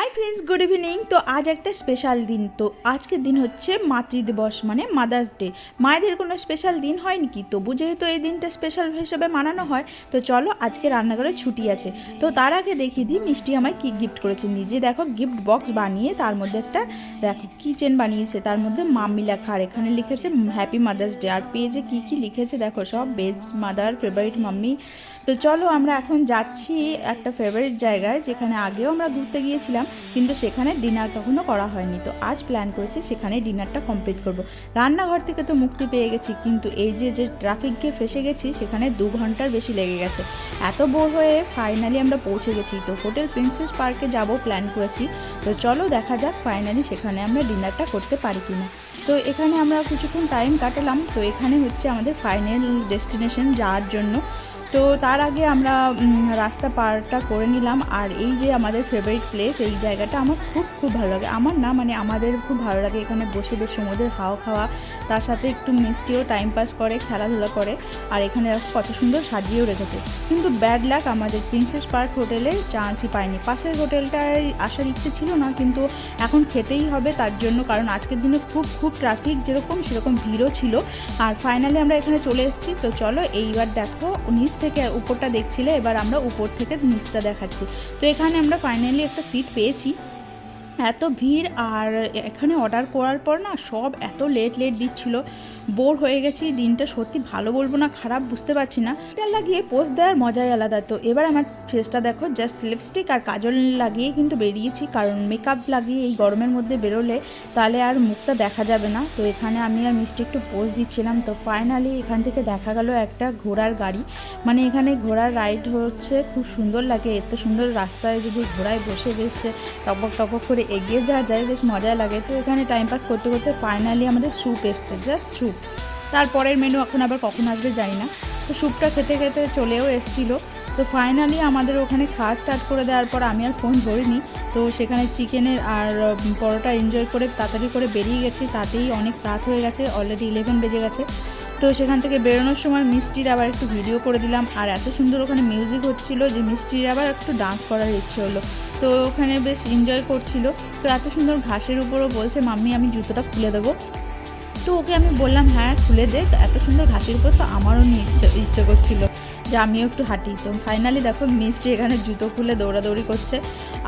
Hi friends good evening তো আজ একটা স্পেশাল দিন। তো আজকের দিন হচ্ছে মাতৃদিবস মানে মাদার্স ডে মায়েদের কোনো স্পেশাল দিন হয় নাকি তবু যেহেতু এই দিনটা স্পেশাল হিসেবে মানানো হয়, তো চলো আজকে রান্নাঘরে ছুটি আছে। তো তার আগে দেখিয়ে দিই, মিষ্টি আমায় কী গিফট করেছে। নিজে দেখো গিফট বক্স বানিয়ে তার মধ্যে একটা, দেখো কিচেন বানিয়েছে। তার মধ্যে মাম্মি লেখা আর এখানে লিখেছে হ্যাপি মাদার্স ডে আর পেজে কী কী লিখেছে দেখো, সব বেস্ট মাদার ফেভারিট মাম্মি। তো চলো আমরা এখন যাচ্ছি একটা ফেভারিট জায়গায়, যেখানে আগেও আমরা ঘুরতে গিয়েছিলাম, কিন্তু সেখানে ডিনার কখনো করা হয়নি। তো আজ প্ল্যান করেছি সেখানে ডিনারটা কমপ্লিট করব। রান্নাঘর থেকে তো মুক্তি পেয়ে গেছি, কিন্তু এই যে যে ট্রাফিক গিয়ে ফেসে গেছি, সেখানে দু ঘণ্টার বেশি লেগে গেছে। এত বোর হয়ে ফাইনালি আমরা পৌঁছে গেছি। তো হোটেল প্রিন্সেস পার্কে যাব প্ল্যান করেছি। তো চলো দেখা যাক ফাইনালি সেখানে আমরা ডিনারটা করতে পারি কিনা। তো এখানে আমরা কিছুক্ষণ টাইম কাটালাম। তো এখানে হচ্ছে আমাদের ফাইনাল ডেস্টিনেশন যাওয়ার জন্য। তো তার আগে আমরা রাস্তা পারটা করে নিলাম। আর এই যে আমাদের ফেভারিট প্লেস এই জায়গাটা আমার খুব খুব ভালো লাগে। আমার না মানে আমাদের খুব ভালো লাগে এখানে বসে বেশ সমুদ্রের হাওয়া খাওয়া। তার সাথে একটু মিষ্টিও টাইম পাস করে, খেলাধুলা করে। আর এখানে কত সুন্দর সাজিয়েও রেখেছে। কিন্তু ব্যাড লাক আমাদের প্রিন্সেস পার্ক হোটেলে চান্সই পাইনি। পাশের হোটেলটায় আসার ইচ্ছে ছিল না, কিন্তু এখন খেতেই হবে তার জন্য। কারণ আজকের দিনে খুব খুব ট্রাফিক যেরকম, সেরকম ভিড়ও ছিল। আর ফাইনালি আমরা এখানে চলে এসেছি। তো চলো এইবার দেখো নিচ থেকে উপরটা দেখছিলে, এবার আমরা উপর থেকে নিচটা দেখাচ্ছি। তো এখানে আমরা ফাইনালি একটা সিট পেয়েছি। এত ভিড় আর এখানে অর্ডার করার পর না সব এত লেট লেট দিচ্ছিল। বোর হয়ে গেছি, দিনটা সত্যি ভালো বলব না, খারাপ বুঝতে পারছি না। এটা লাগিয়ে পোস্ট দেওয়ার মজাই আলাদা তো। এবার আমার ফেসটা দেখো জাস্ট লিপস্টিক আর কাজল লাগিয়ে কিন্তু বেরিয়েছি, কারণ মেকআপ লাগিয়ে এই গরমের মধ্যে বেরোলে তাহলে আর মুখটা দেখা যাবে না। তো এখানে আমি আর মিষ্টি একটু পোস্ট দিচ্ছিলাম। তো ফাইনালি এখান থেকে দেখা গেল একটা ঘোড়ার গাড়ি। মানে এখানে ঘোড়ার রাইড হচ্ছে, খুব সুন্দর লাগে। এত সুন্দর রাস্তায় যদি ঘোড়ায় বসে বেশ টপক টপক করে এগিয়ে যাওয়া যায়, বেশ মজা লাগে। তো এখানে টাইম পাস করতে করতে ফাইনালি আমাদের স্যুপ এসছে জাস্ট স্যুপ তারপরের মেনু এখন আবার কখন আসবে জানি না। তো স্যুপটা খেতে খেতে চলেও এসেছিল। তো ফাইনালি আমাদের ওখানে খাওয়া স্টার্ট করে দেওয়ার পর আমি আর ফোন ধরিনি। তো সেখানে চিকেনের আর পরোটা এনজয় করে তাড়াতাড়ি করে বেরিয়ে গেছি। তাতেই অনেক রাত হয়ে গেছে অলরেডি ইলেভেন বেজে গেছে। তো সেখান থেকে বেরোনোর সময় মিষ্টির আবার একটু ভিডিও করে দিলাম। আর এত সুন্দর ওখানে মিউজিক হচ্ছিল যে মিষ্টির আবার একটু ডান্স করার ইচ্ছে হলো। তো ওখানে বেশ এনজয় করছিল। তো এত সুন্দর ঘাসের উপরও বলছে, মাম্মি, আমি জুতোটা খুলে দেবো। তো ওকে আমি বললাম হ্যাঁ খুলে দে। তো এত সুন্দর ঘাসের উপর তো আমারও ইচ্ছে ইচ্ছে করছিল যে আমিও একটু হাঁটি। তো ফাইনালি দেখো, মিষ্টি এখানে জুতো খুলে দৌড়াদৌড়ি করছে।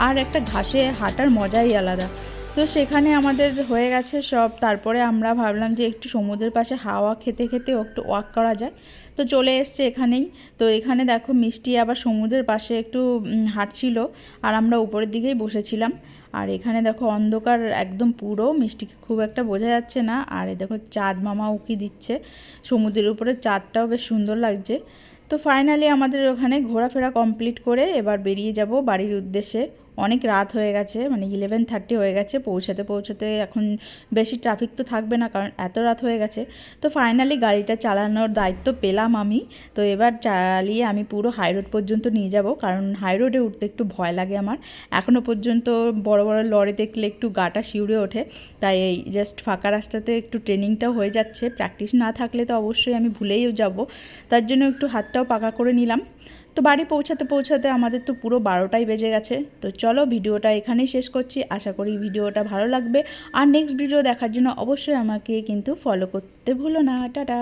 আর একটা ঘাসে হাঁটার মজাই আলাদা। তো সেখানে আমাদের হয়ে গেছে সব। তারপরে আমরা ভাবলাম যে একটু সমুদ্রের পাশে হাওয়া খেতে খেতে একটু ওয়াক করা যায় তো চলে এসছে এখানেই। তো এখানে দেখো মিষ্টি আবার সমুদ্রের পাশে একটু হাঁটছিল আর আমরা উপরের দিকেই বসেছিলাম। আর এখানে দেখো অন্ধকার একদম পুরো, মিষ্টিকে খুব একটা বোঝা যাচ্ছে না। আর এ দেখো চাঁদ মামা উকি দিচ্ছে। সমুদ্রের উপরে চাঁদটাও বেশ সুন্দর লাগছে। তো ফাইনালি আমাদের ওখানে ঘোরাফেরা কমপ্লিট করে এবার বেরিয়ে যাব বাড়ির উদ্দেশ্যে। অনেক রাত হয়ে গেছে মানে ইলেভেন থার্টি হয়ে গেছে, পৌঁছাতে পৌঁছাতে এখন বেশি ট্রাফিক তো থাকবে না কারণ এত রাত হয়ে গেছে। তো ফাইনালি গাড়িটা চালানোর দায়িত্ব পেলাম আমি, তো এবার চালিয়ে আমি পুরো হাই রোড পর্যন্ত নিয়ে যাব, কারণ হাই রোডে উঠতে একটু ভয় লাগে আমার। এখনও পর্যন্ত বড় বড় লরি দেখলে একটু গাটা শিউরে ওঠে, তাই এই জাস্ট ফাঁকা রাস্তাতে একটু ট্রেনিংটাও হয়ে যাচ্ছে। প্র্যাকটিস না থাকলে তো অবশ্যই আমি ভুলেই যাব, তার জন্য একটু হাতটাও পাকা করে নিলাম। তো বাড়ি পৌঁছাতে পৌঁছাতে আমাদের তো পুরো বারোটাই বেজে গেছে। তো চলো ভিডিওটা এখানেই শেষ করছি। আশা করি ভিডিওটা ভালো লাগবে। আর নেক্সট ভিডিও দেখার জন্য অবশ্যই আমাকে কিন্তু ফলো করতে ভুলো না। টাটা!